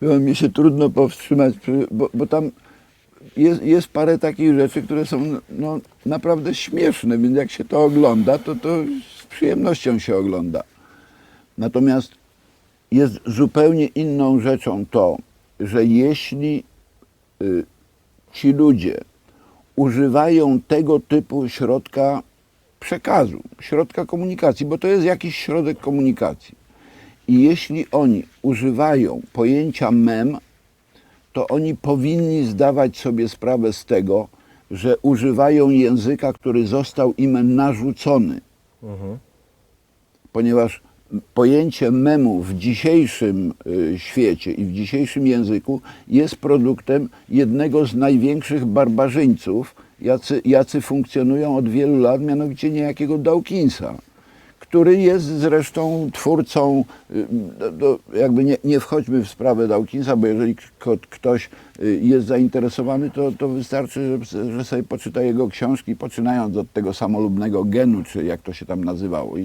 Było mi się trudno powstrzymać, bo, bo tam jest, jest parę takich rzeczy, które są no, naprawdę śmieszne, więc jak się to ogląda, to to z przyjemnością się ogląda. Natomiast jest zupełnie inną rzeczą to, że jeśli y, ci ludzie używają tego typu środka przekazu, środka komunikacji, bo to jest jakiś środek komunikacji. I jeśli oni używają pojęcia mem, to oni powinni zdawać sobie sprawę z tego, że używają języka, który został im narzucony. Ponieważ pojęcie memu w dzisiejszym y, świecie i w dzisiejszym języku jest produktem jednego z największych barbarzyńców, jacy, jacy funkcjonują od wielu lat, mianowicie niejakiego Dawkinsa, który jest zresztą twórcą, y, do, do, jakby nie, nie wchodźmy w sprawę Dawkinsa, bo jeżeli ktoś y, jest zainteresowany, to, to wystarczy, że, sobie poczyta jego książki, poczynając od tego samolubnego genu, czy jak to się tam nazywało.